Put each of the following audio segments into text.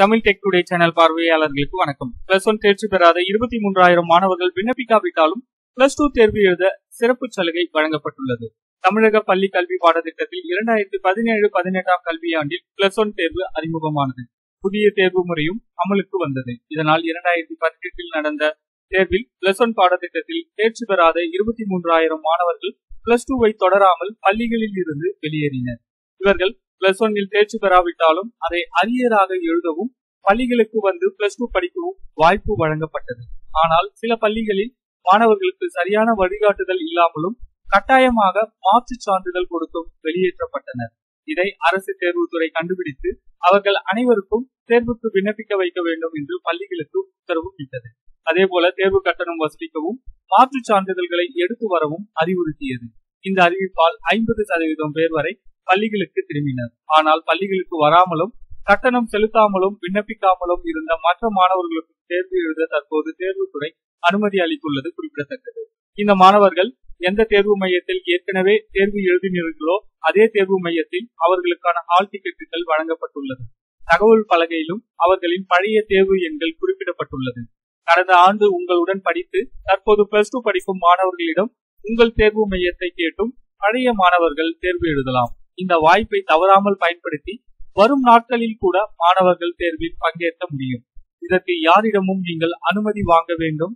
Tamil tech today channel பார்வையாளர்களுக்கு வணக்கம். Plus one தேர்ச்சி பெறாத இருபத்தி மூன்றாயிரம் மாணவர்கள் விண்ணப்பிக்காவிட்டாலும் பிளஸ் டூ தேர்வு எழுத சிறப்பு சலுகை வழங்கப்பட்டுள்ளது. தமிழக பள்ளி கல்வி பாடத்திட்டத்தில் இரண்டாயிரத்தி பதினேழு பதினெட்டாம் கல்வியாண்டில் பிளஸ் ஒன் தேர்வு அறிமுகமானது. புதிய தேர்வு முறையும் அமலுக்கு வந்தது. இதனால் இரண்டாயிரத்தி பதினெட்டில் நடந்த தேர்வில் பிளஸ் ஒன் பாடத்திட்டத்தில் தேர்ச்சி பெறாத இருபத்தி மூன்றாயிரம் மாணவர்கள் பிளஸ் டூவை தொடராமல் பள்ளிகளில் இருந்து வெளியேறினர். இவர்கள் பிளஸ் ஒன்னில் தேர்ச்சி பெறாவிட்டாலும் அதை அரியராக எழுதவும் பள்ளிகளுக்கு வந்து பிளஸ் டூ படிக்கவும் வாய்ப்பு வழங்கப்பட்டது. ஆனால் சில பள்ளிகளில் மாணவர்களுக்கு சரியான வழிகாட்டுதல் இல்லாமலும் கட்டாயமாக மாற்று சான்றிதழ் கொடுத்தும் வெளியேற்றப்பட்டனர். இதை அரசு தேர்வுத்துறை கண்டுபிடித்து அவர்கள் அனைவருக்கும் தேர்வுக்கு விண்ணப்பிக்க வைக்க வேண்டும் என்று பள்ளிகளுக்கு உத்தரவு இட்டது. அதேபோல தேர்வு கட்டணம் வசூலிக்கவும் மாற்று சான்றிதழ்களை எடுத்து வரவும் அறிவுறுத்தியது. இந்த அறிவிப்பால் ஐம்பது சதவீதம் பேர் வரை பள்ளிகளுக்கு திரும்பினர். ஆனால் பள்ளிகளுக்கு வராமலும் கட்டணம் செலுத்தாமலும் விண்ணப்பிக்காமலும் இருந்த மற்ற மாணவர்களுக்கு தேர்வு எழுத தற்போது தேர்வுத்துறை அனுமதி அளித்துள்ளது குறிப்பிடத்தக்கது. இந்த மாணவர்கள் எந்த தேர்வு மையத்தில் ஏற்கனவே தேர்வு எழுதினீர்களோ அதே தேர்வு மையத்தில் அவர்களுக்கான ஹால் டிக்கெட்டுகள் வழங்கப்பட்டுள்ளது. தகவல் பலகையிலும் அவர்களின் பழைய தேர்வு எண்கள் குறிப்பிடப்பட்டுள்ளது. கடந்த ஆண்டு உங்களுடன் படித்து தற்போது பிளஸ் டூ படிக்கும் மாணவர்களிடம் உங்கள் தேர்வு மையத்தை கேட்டும் பழைய மாணவர்கள் தேர்வு எழுதலாம். இந்த வாய்ப்பை தவறாமல் பயன்படுத்தி வரும் நாட்களில் கூட மாணவர்கள் தேர்வில் பங்கேற்க முடியும். இதற்கு யாரிடமும் நீங்கள் அனுமதி வாங்க வேண்டும்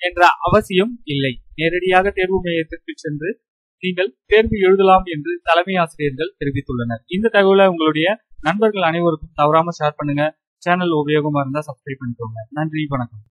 என்ற அவசியம் இல்லை. நேரடியாக தேர்வு மையத்திற்கு சென்று நீங்கள் தேர்வு எழுதலாம் என்று தலைமை ஆசிரியர்கள் தெரிவித்துள்ளனர். இந்த தகவலை உங்களுடைய நண்பர்கள் அனைவருக்கும் தவறாம ஷேர் பண்ணுங்க. சேனல் உபயோகமா இருந்தா சப்ஸ்கிரைப் பண்ணிக்கோங்க. நன்றி வணக்கம்.